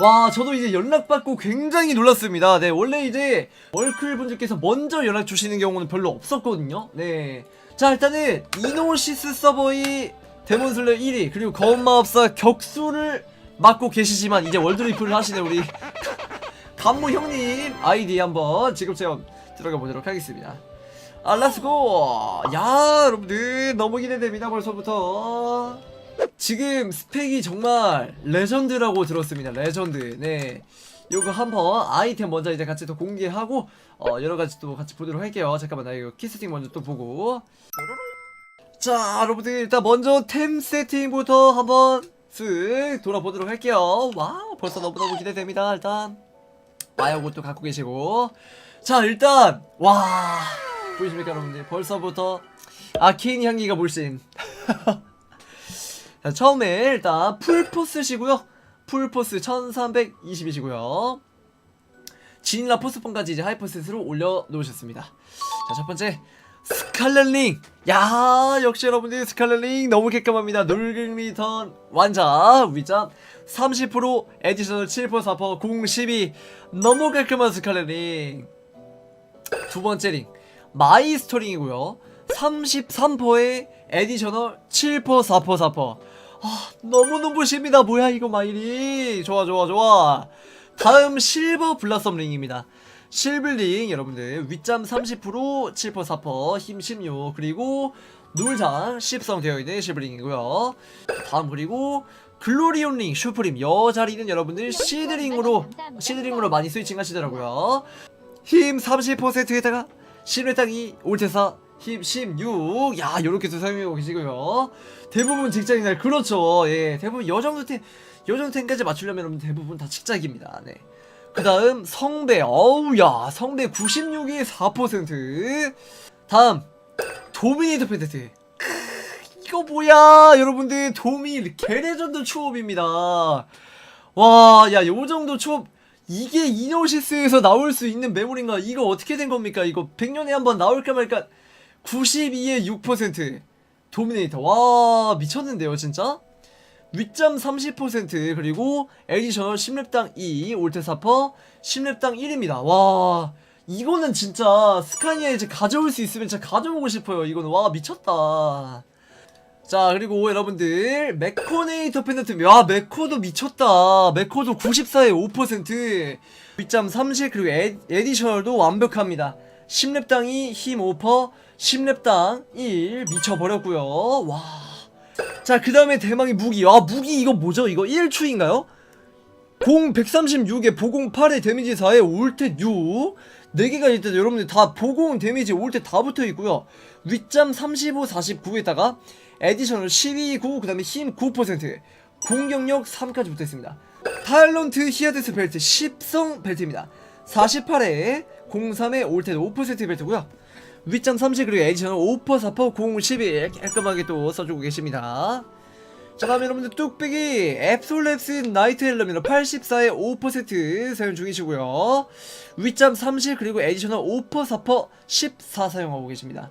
와 저도 이제 연락받고 굉장히 놀랐습니다. 네 원래 이제 월클 분들께서 먼저 연락 주시는 경우는 별로 없었거든요. 네자 일단은 이노시스 서버의 데몬슬레 1위 그리고 거운마법사 격수를 맡고 계시지만 이제 월드리프를 하시는 우리 간무 형님 아이디 한번 지금 제가 들어가 보도록 하겠습니다. 아 렛츠고! 야 여러분들 너무 기대됩니다 벌써부터 지금 스펙이 정말 레전드라고 들었습니다. 레전드. 네. 요거 한번 아이템 먼저 이제 같이 또 공개하고 어 여러가지 또 같이 보도록 할게요. 잠깐만 나 이거 키스팅 먼저 또 보고. 자 여러분들 일단 먼저 템 세팅부터 한번 쓱 돌아보도록 할게요. 와우 벌써 너무너무 기대됩니다 일단. 마요 것도 갖고 계시고. 자 일단 와 보이십니까 여러분들? 벌써부터 아케인 향기가 물씬 자, 처음에 일단 풀포스시고요. 풀포스 1320이시고요. 진라 포스폰까지 이제 하이퍼셋으로 올려놓으셨습니다. 자 첫 번째 스칼렛링. 야 역시 여러분들 스칼렛링 너무 깔끔합니다. 놀갱 리턴 완자. 위점 30% 에디셔널 7% 4% 0 12 너무 깔끔한 스칼렛링. 두 번째 링 마이스토링이고요. 33%의 에디셔널 7% 4% 4% 아 너무 눈부십니다. 뭐야 이거 마이링 좋아 좋아 좋아. 다음 실버 블라썸 링입니다. 실블링 여러분들. 윗잠 30% 7% 4%힘16 그리고 놀장 10성 되어있는 실블링이고요. 다음 그리고 글로리온 링 슈프림. 여자리는 여러분들 시드링으로 시드링으로 많이 스위칭 하시더라고요. 힘 30%에다가 실외당 2 올테사 힘 16. 야, 요렇게 또 사용하고 계시고요. 대부분 직장인들 그렇죠. 예. 대부분 요 정도 템, 요 정도 템까지 맞추려면 대부분 다 직장입니다. 네. 그 다음 성배. 어우 야, 성배 96이 4%. 다음 도미네이터 펜데트. 이거 뭐야, 여러분들 도미 개레전드 추업입니다. 와, 야, 요 정도 추업 이게 이노시스에서 나올 수 있는 메모리인가? 이거 어떻게 된 겁니까? 이거 100년에 한 번 나올까 말까? 92에 6% 도미네이터. 와 미쳤는데요 진짜? 윗점 30% 그리고 에디셔널 10렙당 2 올테 4퍼 10렙당 1입니다. 와 이거는 진짜 스카니아에 이제 가져올 수 있으면 진짜 가져보고 싶어요 이거는. 와 미쳤다. 자 그리고 여러분들 메코네이터 펜던트 야 메코도 미쳤다. 메코도 94에 5% 윗점 30 그리고 에, 에디셔널도 완벽합니다. 10렙당이 힘 5퍼 10렙당 1 미쳐버렸고요 와. 자, 그 다음에 대망의 무기. 아, 무기 이거 뭐죠? 이거 1추인가요? 공 136에 보공 8에 데미지 4에 올테 6 4개가 일단 여러분들 다 보공 데미지 올테 다 붙어있고요 윗잠 35, 49에다가 에디셔널 12, 9, 그 다음에 힘 9% 공격력 3까지 붙어있습니다 타일런트 히아데스 벨트 10성 벨트입니다 48에 03에 올테 5% 벨트고요 윗점 30 그리고 에디션은 5% 4% 0 11 깔끔하게 또 써주고 계십니다. 자 다음에 여러분들 뚝배기 앱솔랩스 나이트 헬럼이라 84에 5% 사용 중이시고요. 윗점 30 그리고 에디셔널 5% 4% 14 사용하고 계십니다.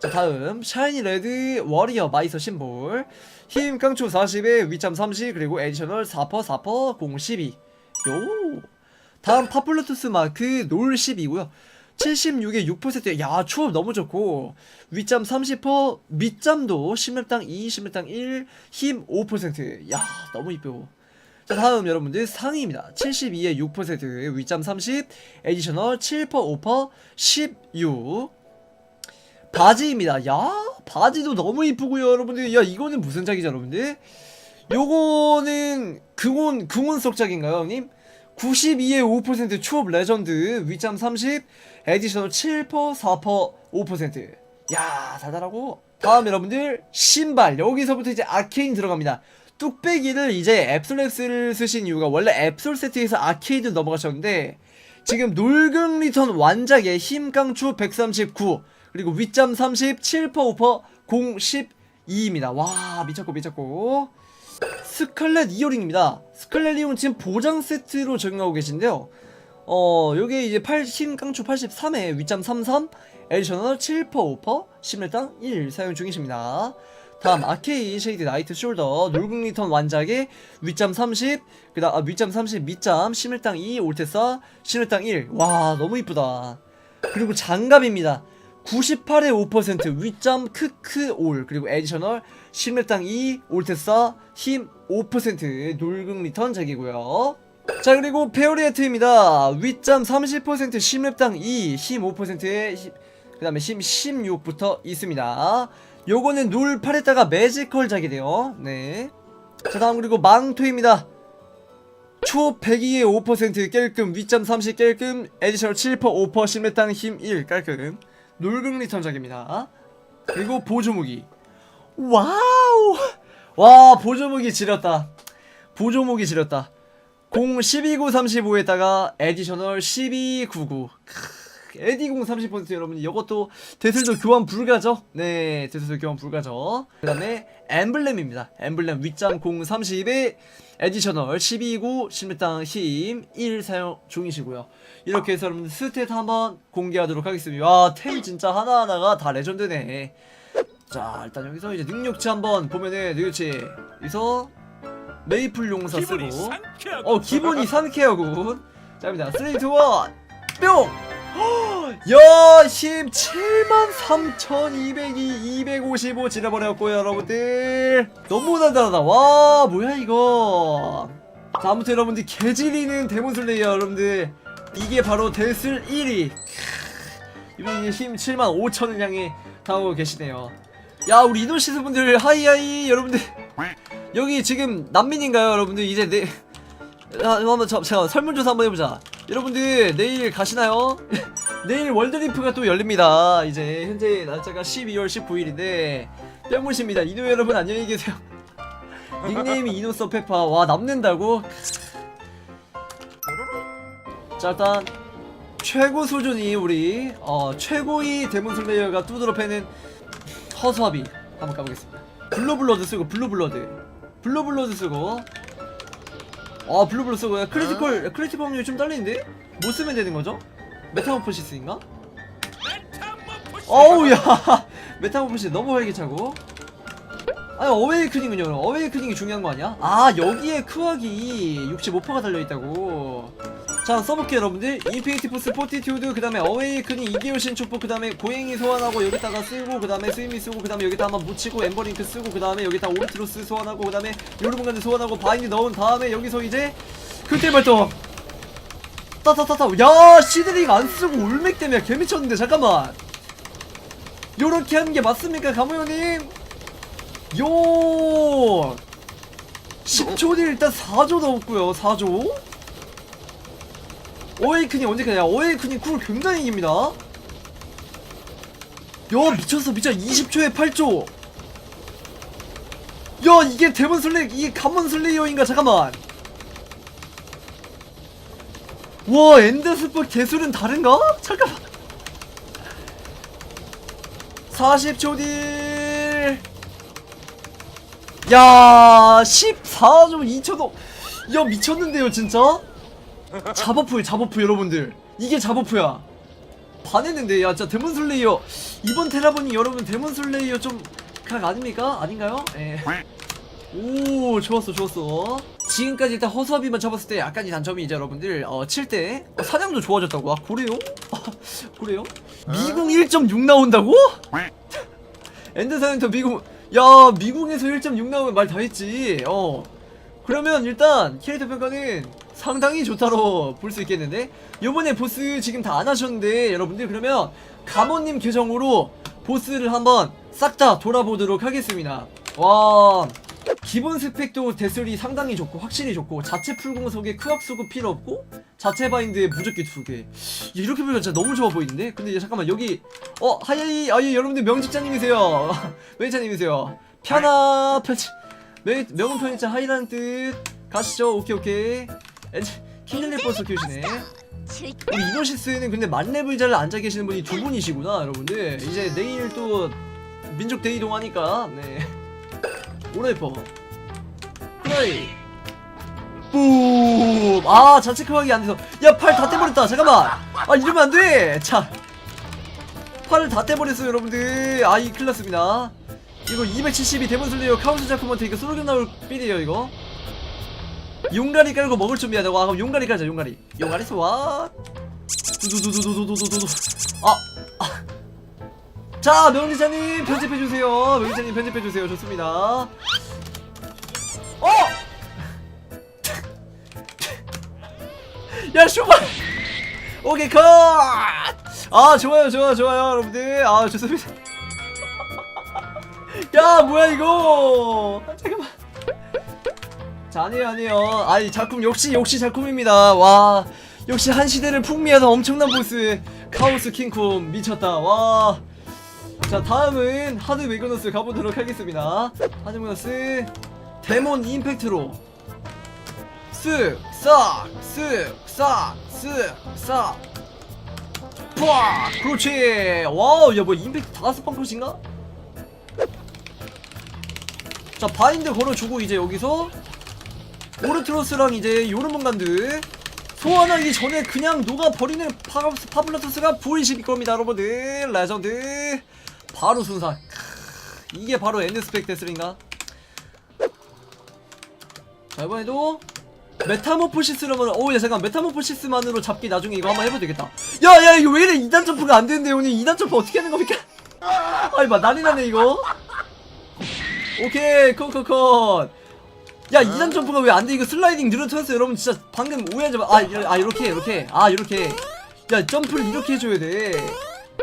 자 다음 샤이니 레드 워리어 마이서 심볼. 힘 깡초 40에 윗점 30 그리고 에디셔널 4% 4% 0 12 요! 다음 파플루투스 마크 놀 10이고요 76에 6%. 야, 추업 너무 좋고. 윗잠 30%, 밑잠도 10렙당 2, 10렙당 1, 힘 5%. 야, 너무 이뻐. 자, 다음 여러분들 상위입니다. 72에 6%, 윗잠 30, 에디셔널 7%, 5%, 16. 바지입니다. 야, 바지도 너무 이쁘고요, 여러분들. 야, 이거는 무슨 작이죠, 여러분들? 요거는 긍온 긍온 속작인가요, 형님? 92에 5% 추업 레전드 윗잠 30 에디셔널 7% 4% 5% 야, 달달하고 다음 여러분들 신발 여기서부터 이제 아케인 들어갑니다. 뚝배기를 이제 앱솔랩스를 쓰신 이유가 원래 앱솔 세트에서 아케이드 넘어가셨는데 지금 놀금 리턴 완작의 힘 깡추 139 그리고 윗잠 30 7% 5% 0 12입니다. 와 미쳤고 미쳤고 스칼렛 이어링입니다. 스칼렛 이어링 지금 보장 세트로 적용하고 계신데요. 어, 요게 이제 8, 힘 깡추 83에 윗잠 33, 에디셔널 7% 5%, 10렙당 1 사용 중이십니다. 다음 아케이 쉐이드 나이트 숄더 놀궁 리턴 완작의 윗점 30 그 다음 아, 윗점 30 밑점 심을당 2 올테사 심을당 1 와 너무 이쁘다 그리고 장갑입니다 98에 5% 윗점 크크 올 그리고 에디셔널 심을당 2 올테사 힘 5% 놀궁 리턴 작이고요. 자 그리고 페어리에트입니다. 윗점 30% 심랩당 2 힘 5%에 그 다음에 힘 16부터 있습니다. 요거는 놀 8에다가 매지컬 작이 돼요. 네. 자 다음 그리고 망토입니다. 초 102에 5% 깔끔 윗점 30 깔끔 에디셔널 7% 5% 심랩당 힘 1 깔끔. 놀금 리턴 작입니다. 그리고 보조무기 와우! 와 보조무기 지렸다. 보조무기 지렸다. 0 129 35에다가 에디셔널 1299 에디공 30% 여러분 이것도 대슬도 교환 불가죠? 네 대슬도 교환 불가죠. 그 다음에 엠블렘입니다. 엠블렘 윗장 0 30에 에디셔널 129 심리당 힘 1 사용 중이시고요. 이렇게 해서 여러분 스탯 한번 공개하도록 하겠습니다. 와템 진짜 하나하나가 다 레전드네 자 일단 여기서 이제 능력치 한번 보면은 능력치 여기서 메이플 용사 쓰고 어 기분이 상쾌하군 자입니다 3 2 1 뿅! 야, 17만 3,202, 255 지나버렸고요, 여러분들. 너무 단단하다. 와, 뭐야, 이거. 자, 아무튼 여러분들, 개질이는 데몬슬레이어, 여러분들. 이게 바로 데슬 1위. 이분이 힘 7만 5천을 향해 당하고 계시네요. 야, 우리 이노시스 분들, 하이하이, 여러분들. 여기 지금 난민인가요, 여러분들? 이제 내. 야, 한번 저, 제가 설문조사 한번 해보자. 여러분들 내일 가시나요? 내일 월드리프가 또 열립니다. 이제 현재 날짜가 12월 19일인데 뿅무십니다. 이노 여러분 안녕히 계세요. 닉네임이 이노서 페파 와 남는다고? 자 일단 최고 수준이 우리 어, 최고의 데몬 슬레이어가 뚜드러 패는 허수아비 한번 가보겠습니다. 블루블러드 쓰고 블루블러드 블루블러드 쓰고 아 블루블러 쓰고 야, 크리티컬 크리티컬 확률이 좀 딸리는데? 뭐 쓰면 되는 거죠? 메타모포시스인가? 어우 야 메타모포시스 너무 활기차고 아니 어웨이크닝은요 어웨이크닝이 중요한 거 아니야? 아 여기에 크악이 65%가 달려있다고 자 써볼게요 여러분들. 인피니티 포스 포티튜드 그 다음에 어웨이크닝 이디오 신축포 그 다음에 고행이 소환하고 여기다가 쓰고 그 다음에 스위미 쓰고 그 다음에 여기다 한번 묻히고 엠버링크 쓰고 그 다음에 여기다 오르트로스 소환하고 그 다음에 요르문간드 소환하고 바인드 넣은 다음에 여기서 이제 그때 발동. 따따따따. 야 시드링 안 쓰고 울맥 때문에 개미쳤는데 잠깐만. 요렇게 하는 게 맞습니까 가무 형님? 요. 10초 뒤 일단 4조 넣었고요 4조 어웨이크닝 언제 가냐? 어웨이크닝 쿨 굉장히 깁니다. 야 미쳤어. 미쳐 20초에 8조. 야 이게 데몬 슬레이 이게 가몬 슬레이어인가? 잠깐만. 와 엔드스포 개술은 다른가? 잠깐만. 40초 딜. 야, 14점 2천원. 야, 미쳤는데요, 진짜? 잡어프요, 잡어프, 여러분들. 이게 잡어프야. 반했는데, 야, 진짜 데몬슬레이어. 이번 테라본이 여러분, 데몬슬레이어 좀, 각 아닙니까? 아닌가요? 예. 오, 좋았어, 좋았어. 지금까지 일단 허수아비만 잡았을 때 약간의 단점이 이제 여러분들, 어, 칠 때, 어, 사냥도 좋아졌다고. 아, 그래요? 아, 그래요? 미궁 1.6 나온다고? 엔드 사이언터 미궁 야 미궁에서 1.6 나오면 말 다 했지 어 그러면 일단 캐릭터 평가는 상당히 좋다로 볼 수 있겠는데? 요번에 보스 지금 다 안 하셨는데 여러분들 그러면 가모님 계정으로 보스를 한번 싹 다 돌아보도록 하겠습니다. 와 기본 스펙도 대설이 상당히 좋고 확실히 좋고 자체 풀공속에 크악 수급 필요 없고 자체 바인드에 무적기 두개. 이렇게 보면 진짜 너무 좋아 보이는데? 근데 이제 잠깐만 여기 어 하야이 아예 여러분들 명직자님이세요. 매니저님이세요. 편하 편지 명, 명은 편의자 하이라는 뜻. 가시죠. 오케이 오케이 엔지 킹들리 버스 키우시네 우리 이노시스는 근데 만렙을잘 앉아 계시는 분이 두 분이시구나 여러분들. 이제 내일 또 민족 대이동 하니까 네. 오라이퍼. 플레이. 뿜! 아 자체 크하기 안 돼서. 야 팔 다 떼버렸다. 잠깐만. 아 이러면 안돼. 자. 팔을 다 떼버렸어요 여러분들. 아이 큰일 났습니다. 이거 272 데몬 슬레이어 카운트 작품한테 이거 솔금 나올 빌이에요 이거 용가리 깔고 먹을 준비하자 와 그럼 용가리 깔자 용가리. 용가리 스와 두두두두두두두두두 아, 아. 자 명리자님 편집해주세요. 명리자님 편집해주세요. 좋습니다. 어! 야 슈발 오케이 컷아 좋아요 좋아요 좋아요 여러분들. 아 좋습니다. 야 뭐야 이거. 아, 잠깐만 자 아니에요 아니에요. 아니 작품 역시 역시 작품입니다. 와 역시 한 시대를 풍미하던 엄청난 보스 카오스 킹콩 미쳤다. 와. 자 다음은 하드 웨그너스 가보도록 하겠습니다. 하드 웨그너스 데몬 임팩트로. 쓱 싹 쓱 싹 쓱싹. 푸아 그렇지. 와우 야 뭐 임팩트 다섯 번 컷인가? 자 바인드 걸어주고 이제 여기서 오르트로스랑 이제 요르몬간드 소환하기 전에 그냥 녹아버리는 파, 파블라토스가 보이실 겁니다 여러분들. 레전드. 바로 크, 이게 바로 엔드스펙 데스인가? 자 이번에도 메타모포시스로만 오야 잠깐 메타모포시스만으로 잡기 나중에 이거 한번 해봐도 되겠다. 야야 이거 왜 이래? 2단 점프가 안 되는데 오늘 2단 점프 어떻게 하는 겁니까? 아이 막 난리 나네 이거. 오케이 컷컷컷 야 2단 점프가 왜 안 돼? 이거 슬라이딩 누르트였어 여러분 진짜 방금 오해하지 마아 아, 이렇게 이렇게. 아 이렇게. 야 점프를 이렇게 해줘야 돼.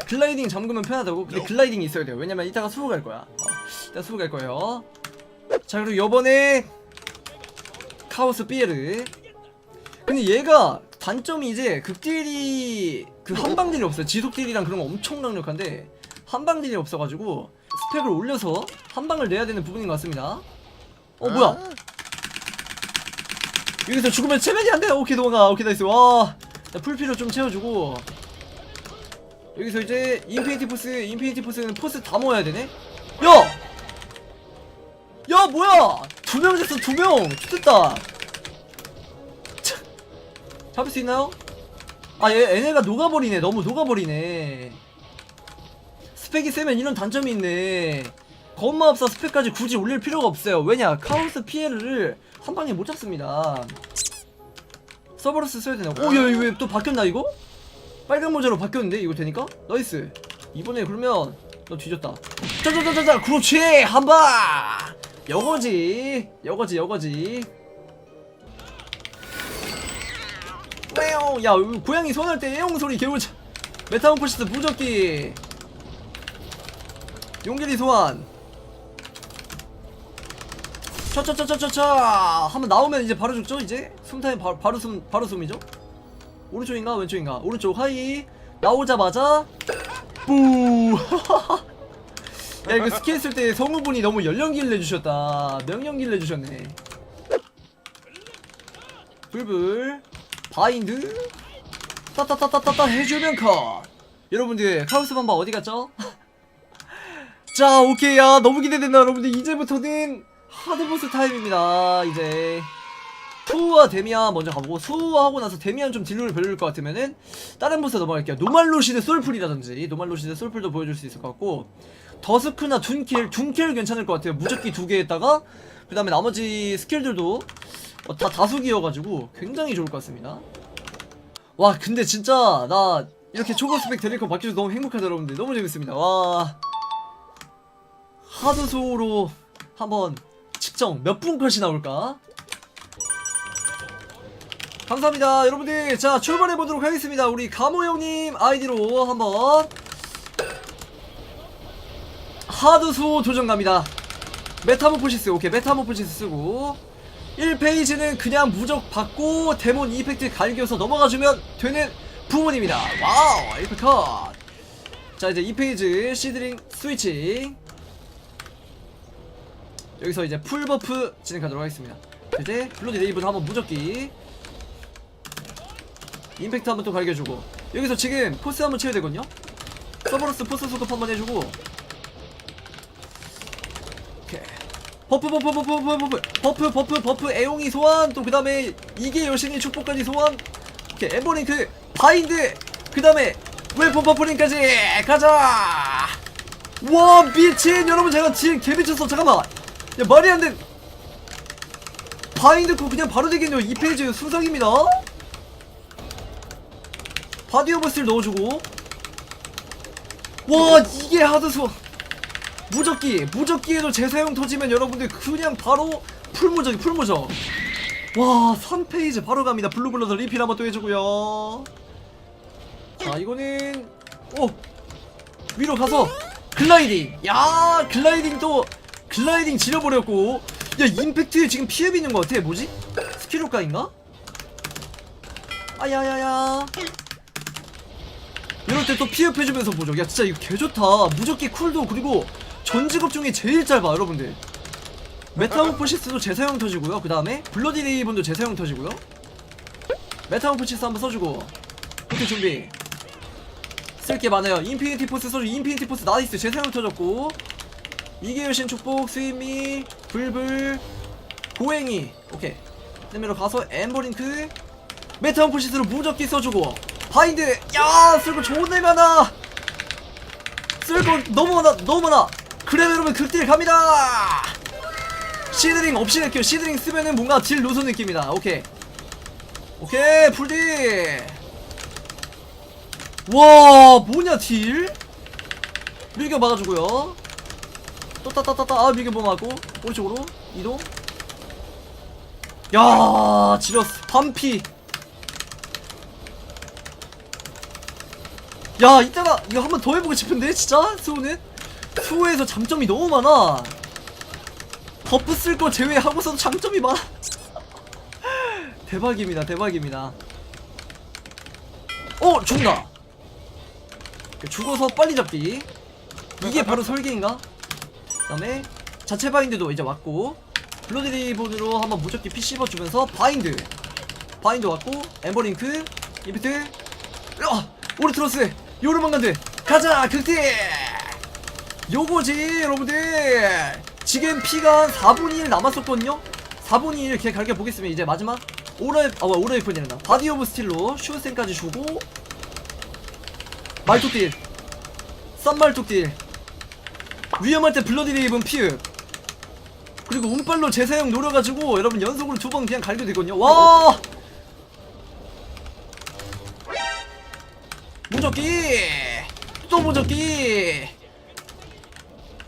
글라이딩 잠그면 편하다고? 근데 글라이딩이 있어야 돼요. 왜냐면 이따가 수호 갈 거야. 어, 이따 수호 갈 거예요. 자 그리고 요번에 카오스 삐에르 근데 얘가 단점이 이제 극딜이 그 한방딜이 없어요. 지속딜이랑 그런 거 엄청 강력한데 한방딜이 없어가지고 스펙을 올려서 한방을 내야 되는 부분인 것 같습니다. 어 뭐야 여기서 죽으면 체면이 안 돼 오케이 도망가 오케이 나이스. 와 자, 풀피로 좀 채워주고. 여기서 이제 인피니티 포스 인피니티 포스는 포스 다 모아야 되네? 야! 야 뭐야! 두 명 됐어 두명! 죽겠다. 차, 잡을 수 있나요? 아 얘, 얘네가 녹아버리네. 너무 녹아버리네. 스펙이 세면 이런 단점이 있네. 건마법사 스펙까지 굳이 올릴 필요가 없어요. 왜냐? 카오스 피에르를 한 방에 못 잡습니다. 서버러스 써야 되나? 오 야 이거 왜또 바뀌었나 이거? 빨간 모자로 바뀌었는데 이거 되니까? 나이스. 이번에 그러면 너 뒤졌다. 짜자자자자 그렇지! 한 방 여거지. 여거지 여거지. 왜요 야 이거 고양이 손할 때 애용 소리 개우자 메타몬포시스 무적기. 용길이 소환 차차차차차차 한번 나오면 이제 바로 죽죠 이제? 숨타임 바로 바로 숨 바로 숨이죠? 오른쪽인가 왼쪽인가? 오른쪽 하이. 나오자마자 뿌. 야 이거 스킬 쓸 때 성우분이 너무 연령기를 내주셨다. 명령기를 내주셨네. 불불. 바인드. 따따따따따따 해주면 컷. 여러분들 카우스 반바 어디 갔죠? 자 오케이 야. 너무 기대된다 여러분들. 이제부터는 하드보스 타임입니다 이제. 수우와 데미안 먼저 가보고 수우하고 나서 데미안 좀 딜로를 별로일 것 같으면은 다른 보스 넘어갈게요. 노말로시드 솔풀이라든지 노말로시드 솔풀도 보여줄 수 있을 것 같고 더스크나 둔킬 둔킬 괜찮을 것 같아요. 무적기 두 개에다가 그 다음에 나머지 스킬들도 어, 다 다수기여가지고 굉장히 좋을 것 같습니다. 와 근데 진짜 나 이렇게 초고 스펙 데리커 바뀌어서 너무 행복하다 여러분들. 너무 재밌습니다. 와. 하드소로 한번 측정 몇분 컷이 나올까? 감사합니다 여러분들. 자 출발해 보도록 하겠습니다. 우리 가모 형님 아이디로 한번 하드소 도전 갑니다. 메타모포시스 오케이 메타모포시스 쓰고. 1페이지는 그냥 무적 받고 데몬 이펙트 갈겨서 넘어가주면 되는 부분입니다. 와우 1페 컷자 이제 2페이지 시드링 스위칭 여기서 이제 풀버프 진행하도록 하겠습니다. 이제 블로디 레이븐 한번 무적기 임팩트 한번 또 갈겨주고 여기서 지금 포스 한번 채워야 되거든요? 서버러스 포스 소급 한번 해주고 버프 버프 버프 버프 버프 버프 버프 버프 애용이 소환 또 그 다음에 이게 여신의 축복까지 소환. 오케이 엠버링크 바인드 그 다음에 웨폰 버프링까지. 가자! 와 미친! 여러분 제가 딜 개미쳤어. 잠깐만 야 말이 안돼. 바인드 거 그냥 바로 되겠네요. 2페이지 순삭입니다. 바디 오버 스틸 넣어주고. 와 이게 하드소 무적기 무적기에도 재사용 터지면 여러분들 그냥 바로 풀무적 풀무적. 와 3페이지 바로 갑니다. 블루블러드 리필 한번 또 해주고요. 자 이거는 오! 위로 가서 글라이딩. 야 글라이딩 또 글라이딩 지려버렸고. 야 임팩트에 지금 피흡 있는 거 같아. 뭐지? 스킬 효과인가? 아야야야. 이럴 때 또 피흡해주면서 보죠. 야 진짜 이거 개좋다. 무적기 쿨도 그리고 전 직업 중에 제일 짧아 여러분들. 메타모포시스도 재사용 터지고요. 그 다음에 블러디 레이븐도 재사용 터지고요. 메타모포시스 한번 써주고. 호텔 준비. 쓸 게 많아요. 인피니티 포스 써주 인피니티 포스 나이스. 재사용 터졌고 이게 여신 축복 스위미 불불 고행이. 오케이. 그다음에 가서 엠버링크. 메타모포시스로 무적기 써주고. 바인드! 야쓸거 좋은 애 많아 쓸거 너무 많아 너무 많아 그래 여러분 극딜 갑니다. 시드링 없이 할게요. 시드링 쓰면은 뭔가 딜 노소 느낌이다. 오케이. 오케이 풀딜. 와 뭐냐 딜? 밀겨 막아주고요 또 따따따따. 아 막고. 오른쪽으로. 이동. 야 지렸어. 반피. 야 이따가 이거 한 번 더 해보고 싶은데 진짜? 수호는? 수호에서 장점이 너무 많아. 버프 쓸 거 제외하고서도 장점이 많아. 대박입니다 대박입니다. 어 죽나 죽어서 빨리 잡기. 이게 바로 설계인가 그 다음에 자체 바인드도 이제 왔고 블러드 리본으로 한번 무적기 피 씹어주면서 바인드. 바인드 왔고 엠버링크 이프트. 야 오르트로스 요르망간드. 가자 극딜 요거지 여러분들. 지금 피가 한 4분의 1 남았었거든요? 4분의 1 이렇게 갈겨 보겠습니다. 이제 마지막. 오라이 아 오라이 폰이란다. 바디 오브 스틸로 슈센까지 주고 말뚝딜. 썸말뚝딜 위험할 때 블러디 레이븐 피읍. 그리고 운빨로 재사용 노려가지고 여러분 연속으로 두 번 그냥 갈겨 되거든요. 와! 무적기! 또 무적기!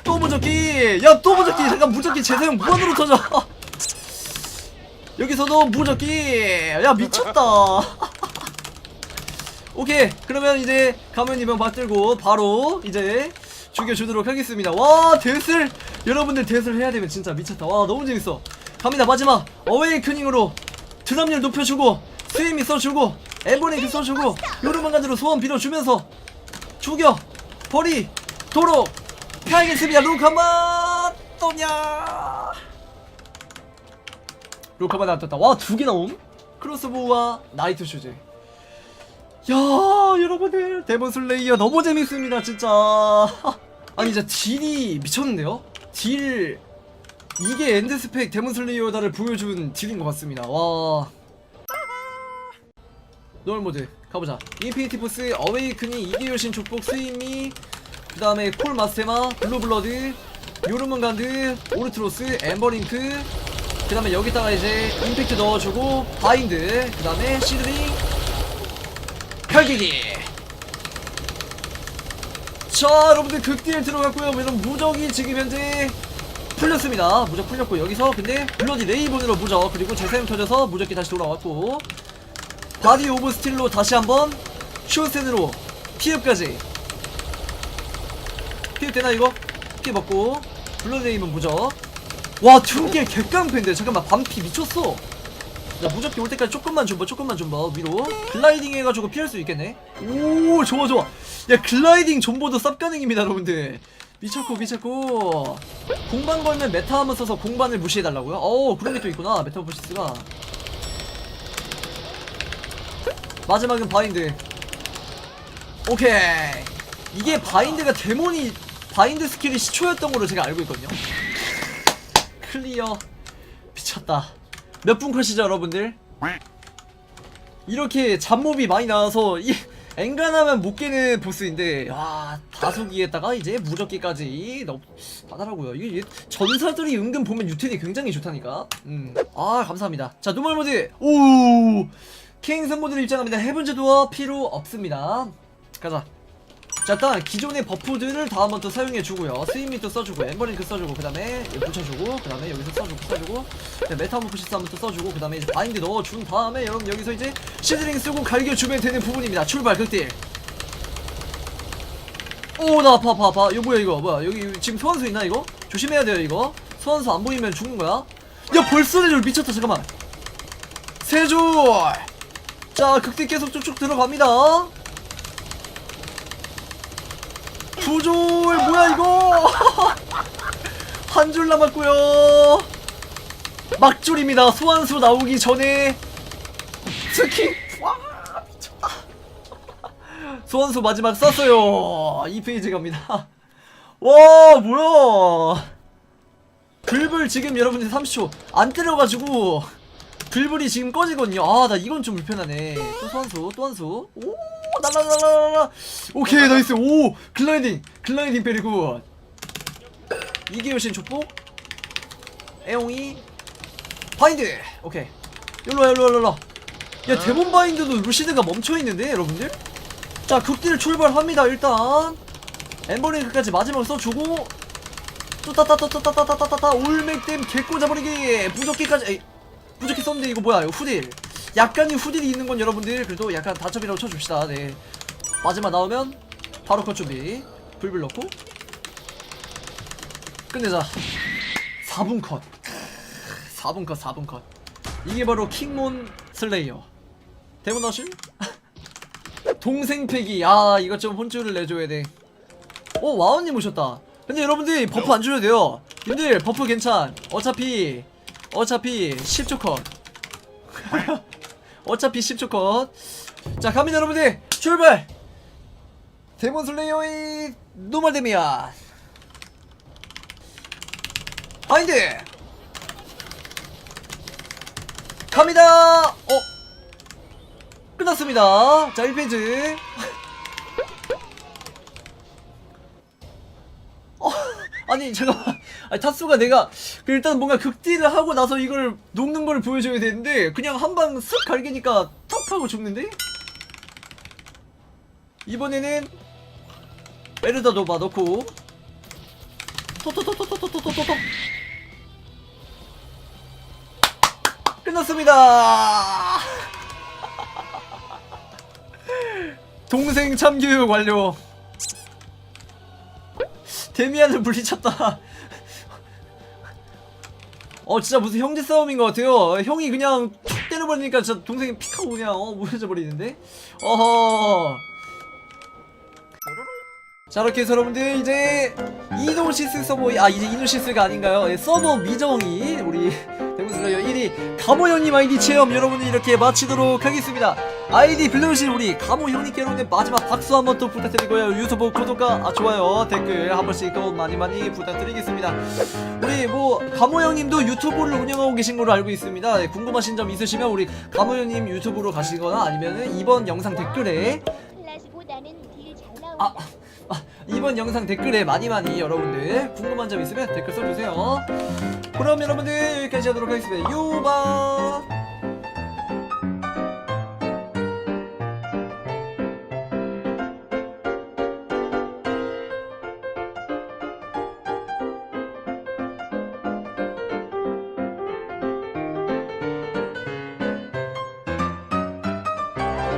또 무적기! 야 또 무적기! 잠깐 무적기 재사용 무한으로 터져. 여기서도 무적기! 야 미쳤다. 오케이. 그러면 이제 가면 이번 받들고 바로 이제 죽여주도록 하겠습니다. 와 데슬! 여러분들 데슬 해야 되면 진짜 미쳤다. 와 너무 재밌어. 갑니다. 마지막 어웨이크닝으로 드럼률 높여주고 스위미 써주고 엠버링크 써주고 요르만간으로 소원 빌어주면서 죽여 버리 도록 가야겠습니다. 루카마 또냐? 루카마 나왔다. 와 두 개 나옴? 크로스보우와 나이트 슈즈. 야 여러분들. 데몬 슬레이어 너무 재밌습니다 진짜 아니 진짜 딜이 미쳤는데요? 딜 이게 엔드 스펙 데몬 슬레이어다를 보여준 딜인 것 같습니다. 와. 노멀 모드 가보자. 인피니티 포스 어웨이크닝 이기요신 축복 스위미 그 다음에 콜 마스테마 블루블러드 요르문간드 오르트로스 엠버링크 그 다음에 여기다가 이제 임팩트 넣어주고 바인드 그 다음에 시드링 혈기기 자 여러분들 극딜 들어갔고요. 여러분 무적이 지금 현재 풀렸습니다. 무적 풀렸고 여기서 근데 블러디 레이본으로 무적 그리고 재사용 터져서 무적기 다시 돌아왔고 바디 오브 스틸로 다시 한번 슈센으로 피흡까지. 피흡 되나 이거? 피흡 먹고 블러디 레이본 무적. 와 퉁길 개깡패인데. 잠깐만 반피 미쳤어 자 무적기 올 때까지 조금만 좀봐 조금만 좀봐. 위로. 글라이딩 해가지고 피할 수 있겠네. 오 좋아 좋아. 야 글라이딩 존버도 쌉 가능입니다 여러분들. 미쳤고 미쳤고. 공반 걸면 메타 한번 써서 공반을 무시해달라고요? 어 그런 게 또 있구나 메타모시스가. 마지막은 바인드. 오케이. 이게 바인드가 데몬이 바인드 스킬이 10초였던 걸로 제가 알고 있거든요. 클리어. 미쳤다 몇 분 컷이죠 여러분들? 이렇게 잡몹이 많이 나와서 이 엔간하면 못 깨는 보스인데 와 다수기에다가 이제 무적기까지 너무 하더라고요. 이게 전사들이 은근 보면 유틸이 굉장히 좋다니까. 음아 감사합니다. 자 노멀 모드. 오! 킹슨 모드를 입장합니다. 해븐즈 도어 필요 없습니다. 가자 자 일단 기존의 버프들을 다 한번 또 사용해주고요. 스위미도 써주고 엠버링크 써주고 그 다음에 붙여주고 그 다음에 여기서 써주고 써주고 네, 메타모프시스 한번 또 써주고 그 다음에 이제 바인드 넣어준 다음에 여러분 여기서 이제 시드링 쓰고 갈겨주면 되는 부분입니다. 출발 극딜. 오나 아파 아파 아파. 이거 뭐야 이거? 뭐야? 여기 지금 소환수 있나 이거? 조심해야 돼요 이거. 소환수 안 보이면 죽는 거야. 야 벌써 네줄 미쳤다 잠깐만. 세줄자 극딜 계속 쭉쭉 들어갑니다 두줄 뭐야 이거? 한 줄 남았고요. 막줄입니다. 소환수 나오기 전에. 스킵 와 미쳤다. 소환수 마지막 썼어요. 2페이지 갑니다. 와 뭐야? 불불 지금 여러분들 30초. 안 때려가지고 불불이 지금 꺼지거든요. 아 나 이건 좀 불편하네. 또 소환수 또 한수. 오 날라날라날라 오케이 나이스. 오 글라이딩 글라이딩 베리 굿. 이게 요신 족보. 애용이 바인드. 오케이. 일로와 일로와 일로와. 야 데몬 바인드도 루시드가 멈춰있는데 여러분들? 자 극딜 출발합니다 일단. 엠버링크까지 마지막 써주고. 또따따따따따따따따 올맥댐 개꼬 잡아버리기. 무적기까지 에이 무적기 썼는데 이거 뭐야? 이거 후딜 약간의 후딜이 있는 건 여러분들 그래도 약간 다첩이라고 쳐줍시다. 네. 마지막 나오면 바로 컷 준비. 불불 넣고. 끝내자. 4분 컷. 4분 컷 4분 컷. 이게 바로 킹몬 슬레이어. 데몬 나실? 동생 패기. 아 이거 좀 혼쭐을 내줘야 돼. 오 와운님 오셨다. 근데 여러분들 버프 안 줘도 돼요. 님들 버프 괜찮. 어차피 어차피 10초 컷 어차피 10초 컷자 갑니다 여러분들. 출발! 데몬 슬레이어의 노멀 데미안 바인드 갑니다! 어? 끝났습니다. 자 1페이지. 어, 아니 잠깐만 아니 타수가 내가 그 일단 뭔가 극딜을 하고 나서 이걸 녹는 걸 보여줘야 되는데 그냥 한 방 쓱 갈기니까 턱 하고 죽는데? 이번에는 에르다 노바 넣고. 토토토토토토토토토. 끝났습니다. 동생 참교육 완료. 데미안을 물리쳤다 어 진짜 무슨 형제 싸움인 것 같아요. 형이 그냥 툭 때려버리니까 진짜 동생이 픽하고 그냥 어 무너져 버리는데? 어허 자 이렇게 해서 여러분들 이제 이노시스 서버 아 이제 이노시스가 아닌가요? 예, 서버 미정이 우리 대문슬러요 1위 가모형님 아이디 체험 여러분들 이렇게 마치도록 하겠습니다. 아이디 빌려주신 우리 가모형님께 여러분들 마지막 박수 한번 또 부탁드리고요. 유튜브 구독과 아, 좋아요 댓글 한 번씩 또 많이 많이 부탁드리겠습니다. 우리 뭐 가모형님도 유튜브를 운영하고 계신 걸로 알고 있습니다. 예, 궁금하신 점 있으시면 우리 가모형님 유튜브로 가시거나 아니면은 이번 영상 댓글에 아, 이번 영상 댓글에 많이 많이 여러분들 궁금한 점 있으면 댓글 써주세요. 그럼 여러분들 여기까지 하도록 하겠습니다. 유바.